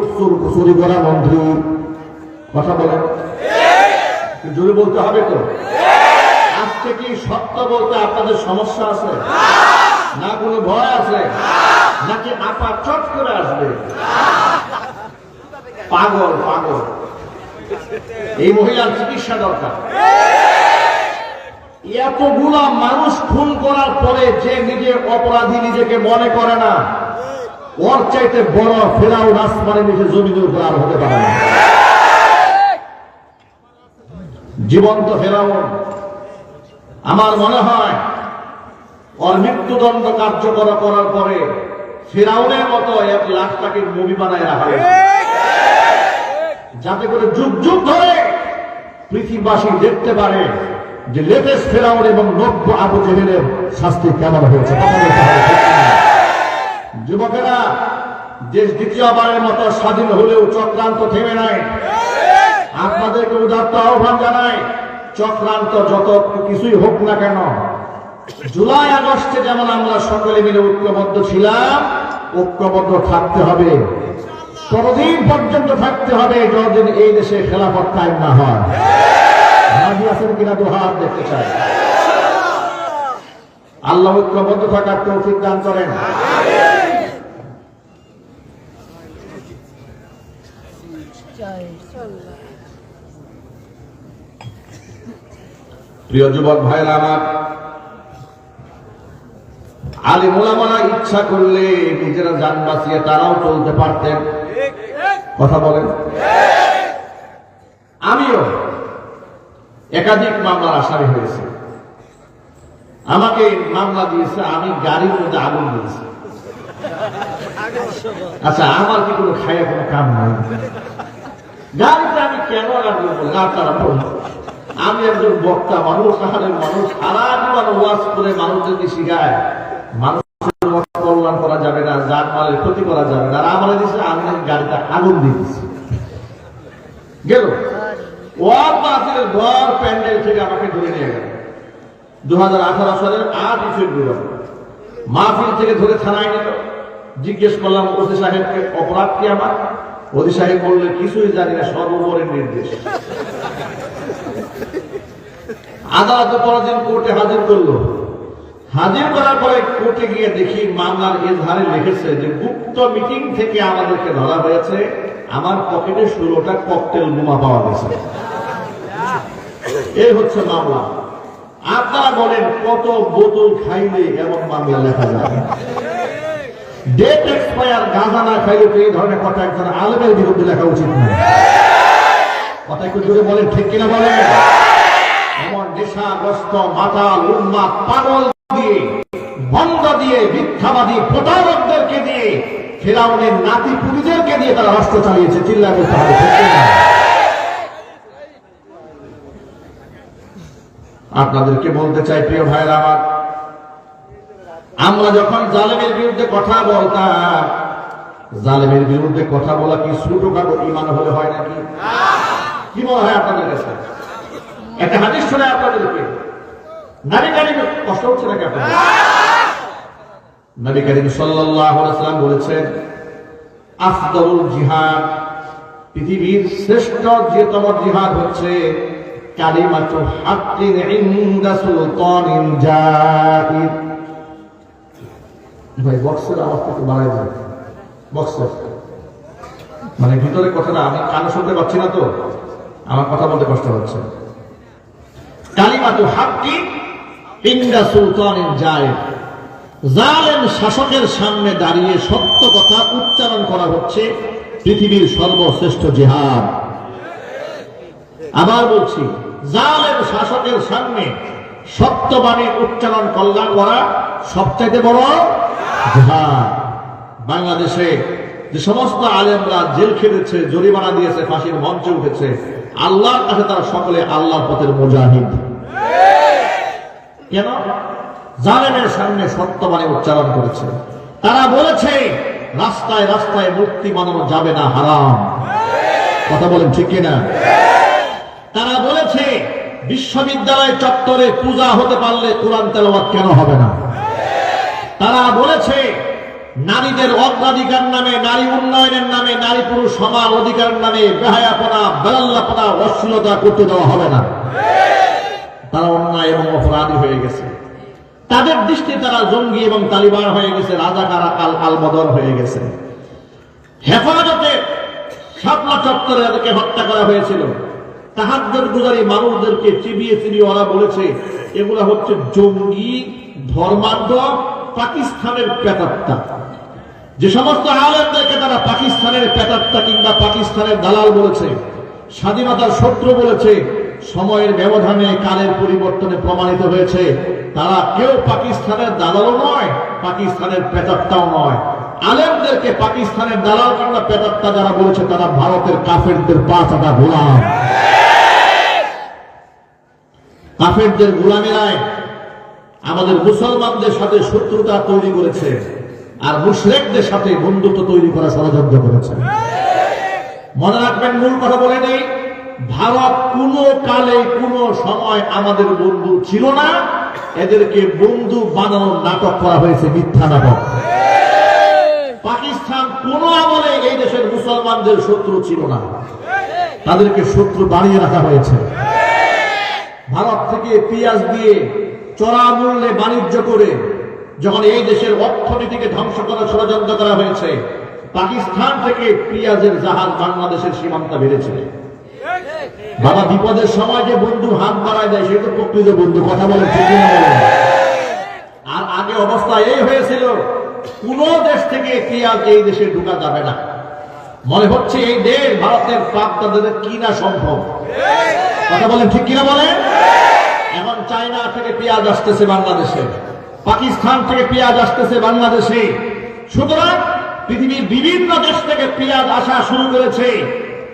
চুর- করা মন্ত্রী কথা বলেন জোরে বলতে হবে তো? আজকে কি সত্য বলতে আপনাদের সমস্যা আছে? না কোনো ভয় আছে? নাকি আপা চট করে আসবে? পাগল পাগল। এই মহিলার চিকিৎসা দরকার। এতগুলা মানুষ খুন করার পরে যে নিজে অপরাধী নিজেকে মনে করে না ওর চাইতে বড় ফেরাউন আসমানে নিচে জমিনের উপর আর হতে পারে না। জীবন্ত ফেরাও আমার মনে হয় ওর মৃত্যুদণ্ড কার্যকর করার পরে ফেরাউনের মতো এক লাখ টাকির মুভি বানায় রাখা যাতে করে যুগ যুগ ধরে পৃথিবীবাসী দেখতে পারে যে লেটেস্ট ফেরাউন এবং নব্য আবু জেহেলের শাস্তি কেমন হয়েছে। যুবকেরা দেশ দ্বিতীয়বারের মতো স্বাধীন হলেও চক্রান্ত থেমে নাই। আপনাদেরকে উদাত্ত আহ্বান জানাই চক্রান্ত যত কিছুই হোক না কেন জুলাই আগস্টে যেমন আমরা সকলে মিলে ঐক্যবদ্ধ ছিলাম ঐক্যবদ্ধ থাকতে হবে। ততদিন পর্যন্ত থাকতে হবে যতদিন এই দেশে খেলাফত কায়েম না হয়। রাজি আছেন কিনা দু হাত দেখতে চাই। আল্লাহ ঐক্যবদ্ধ থাকার তৌফিক দান করেন। প্রিয় যুবক ভাইরা আমার, আলী মোলামারা ইচ্ছা করলে নিজেরা যান বাঁচিয়ে তারাও চলতে পারতেন। কথা বলেন। আমিও একাধিক মামলার আসামি হয়েছে। আমাকে মামলা দিয়েছে, আমি গাড়ির মধ্যে আগুন দিয়েছি। আচ্ছা আমার কি কোনো খাইয়া কোনো কাম নাই? গাড়িতে আমি কেন আগুন বলি আপনারা বলুন আমি একজন বক্তা, মানুষ আহারের মানুষ সারা জীবন ওয়াজ করে মানুষদেরকে শিখায়। মানুষের কল্যাণ করা যাবে না, যার মালের ক্ষতি করা যাবে না। আমার দিচ্ছে আমি গাড়িতে আগুন দিয়ে দিচ্ছি গেল? ওয়ার মাহফিলের ঘর, প্যান্ডেল থেকে আমাকে ধরে নিয়ে গেল। দু হাজার আঠারো সালের আটই ফেব্রুয়ারি। মাহফিল থেকে ধরে থানায় নিল জিজ্ঞেস করলাম, ওসি সাহেবকে, অপরাধ কি আমার? ওসি সাহেব বললে, কিছুই জানি না সর্বোপরের নির্দেশ। আদালত পরদিন কোর্টে হাজির করল। হাজির করার পরে কোর্টে গিয়ে দেখি মামলার এজহারে লিখেছে যে, গুপ্ত মিটিং থেকে আমাদেরকে ধরা হয়েছে, আমার পকেটে ষোলোটা ককটেল বোমা পাওয়া গেছে। এই হচ্ছে মামলা। আপনারা বলেন, কত বোতল খাইলে এমন মামলা লেখা যায়? ডেট এক্সপায়ার গাঁজা না খাইলে তো এই ধরনের কথা একজন আলমের বিরুদ্ধে লেখা উচিত নয় কথা একটু জোরে বলেন, ঠিক কিনা বলেন? পাগল দিয়ে, বন্ধ দিয়ে, মিথ্যাবাদী প্রতারকদেরকে দিয়ে, ফেরাউনের নাতি পুরীদেরকে দিয়ে তারা রাষ্ট্র চালিয়েছে। চিল্লা বলতে হবে আপনাদেরকে বলতে চাই, প্রিয় ভাইয়ের আমার, আমরা যখন জালেমের বিরুদ্ধে কথা বলতাম, জালেমের বিরুদ্ধে কথা বলা কি ছোটখাটো ইমান হলে হয় নাকি? কি মনে হয় আপনাদের কাছে? একটা হাদিস শুনে আপনাদেরকে। নারী কারিম কষ্ট হচ্ছে নাকি আপনাদের? নবী করিম সাল্লাম বলেছেন, আফদলুল জিহাদ পৃথিবীর শ্রেষ্ঠ যেতম জিহাদ হচ্ছে কালিমাতু হাক্কিন ইনদা সুলতানিন জাহিদ। ভাই, বক্সের আওয়াজটা একটু বাড়াই দেন। বক্সের। মানে ভিতরে কথাটা আমি কানে শুনতে পাচ্ছি না তো। আমার কথা বলতে কষ্ট হচ্ছে। কালিমাতু হাক্কি ইন্দা সুলতানিন জায়েদ। জালেম শাসকের সামনে দাঁড়িয়ে সত্য কথা উচ্চারণ করা হচ্ছে পৃথিবীর সর্বশ্রেষ্ঠ জেহাদ। আবার বলছি, জালেম শাসকের সামনে সত্যবাণী উচ্চারণ কল্যাণ করা সবচাইতে বড় জেহাদ। বাংলাদেশে যে সমস্ত আলেমরা জেল খেটেছে, জরিমানা দিয়েছে, ফাঁসির মঞ্চে উঠেছে, আল্লাহর কাছে তারা সকলে আল্লাহর পথের মুজাহিদ। কেন? জালেমের সামনে সত্যবাণী উচ্চারণ করেছে। তারা বলেছে, রাস্তায় রাস্তায় মূর্তি বানানো যাবে না, হারাম। কথা বলেন ঠিক কিনা? তারা বলেছে, বিশ্ববিদ্যালয় চত্বরে পূজা হতে পারলে কোরআন তেলাওয়াত কেন হবে না? তারা বলেছে, নারীদের অগ্রাধিকার নামে, নারী উন্নয়নের নামে, নারী পুরুষ সমান অধিকার নামে বেহায়াপনা, বেলাল্লাপনা, অশ্লীলতা করতে দেওয়া হবে না। তারা অন্যায় এবং অপরাধী হয়ে গেছে। তাদের দৃষ্টি তারা জঙ্গি এবং তালিবান হয়ে গেছে, রাজাকার আল আলবদর হয়ে গেছে। হেফাজতে শাপলা চত্বরে তাদেরকে হত্যা করা হয়েছিল, তাহাজ্জুদ গুজারি মানুষদেরকে চিবিয়ে চিবিয়ে ওরা বলেছে, এগুলা হচ্ছে জঙ্গি ধর্মান্ধ পাকিস্তানের পেটাত্তা যে সমস্ত আলেমদেরকে তারা পাকিস্তানের পেটাত্তা কিংবা পাকিস্তানের দালাল বলেছে, স্বাধীনতার শত্রু বলেছে সময়ের ব্যবধানে কালের পরিবর্তনে প্রমাণিত হয়েছে, তারা কেউ পাকিস্তানের দালালও নয়, পাকিস্তানের পেটাত্তাও নয়। আলেমদেরকে পাকিস্তানের দালাল কিংবা পেটাত্তা যারা বলেছে, তারা ভারতের কাফেরদের পাঁচ আটা গোলাম। কাফেরদের গোলামেরায় আমাদের মুসলমানদের সাথে শত্রুতা তৈরি করেছে আর মুশরেকদের সাথে বন্ধুত্ব তৈরি করা ষড়যন্ত্র করেছে। মনে রাখবেন, মূল কথা বলে নেই ভারত কোনো কালে কোনো সময় আমাদের বন্ধু ছিল না। এদেরকে বন্ধু বানানোর নাটক করা হয়েছে মিথ্যা নাটক। পাকিস্তান কোন আমলে এই দেশের মুসলমানদের শত্রু ছিল না। তাদেরকে শত্রু বানিয়ে রাখা হয়েছে। ভারত থেকে পেঁয়াজ দিয়ে চড়া মূল্যে বাণিজ্য করে যখন এই দেশের অর্থনীতিকে ধ্বংস করার ষড়যন্ত্র করা হয়েছে, পাকিস্তান থেকে পেঁয়াজের জাহাজ বাংলাদেশের সীমান্ত বেড়েছে। বাবা, বিপদের সময় যে বন্ধু হাত বাড়ায় দেয় সে তো প্রকৃত বন্ধু, কথা বলে ঠিক আর আগে অবস্থা এই হয়েছিল, কোন দেশ থেকে পেঁয়াজ এই দেশে ঢুকা যাবে না। মনে হচ্ছে এই দেশ ভারতের পাপ তাদের কিনা সম্ভব। কথা বলেন ঠিক কিনা বলেন এখন চায়না থেকে পেঁয়াজ আসতেছে বাংলাদেশে, পাকিস্তান থেকে পেঁয়াজ আসতেছে বাংলাদেশে। সুতরাং পৃথিবীর বিভিন্ন দেশ থেকে পেঁয়াজ আসা শুরু করেছে।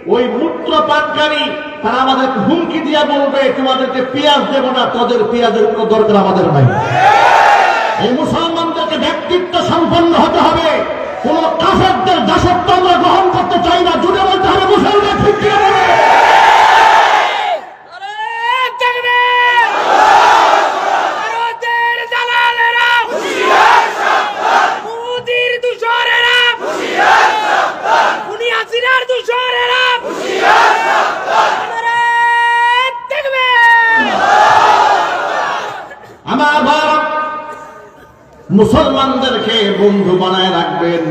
ওই মূত্র পানকারী তারা আমাদের হুমকি দিয়া বলবে, তোমাদেরকে পেঁয়াজ দেবো না, তোদের পেঁয়াজের কোনো দরকার আমাদের নাই। এই মুসলমানদেরকে ব্যক্তিত্ব সম্পন্ন হতে হবে। কোন কাফেরদের দাসত্ব আমরা গ্রহণ করতে চাই না জুড়ে বলতে হবে মুসলমান ঠিক কিনা বলে? নারায়ণ তাকবীর! ভারতের দালালেরা! মোদির দূষরেরা! খুনি হাসিনার দূষরেরা! নারায়ণ তাকবীর! আমার ভারত মুসলমানদেরকে বন্ধু বানায় রাখবেন।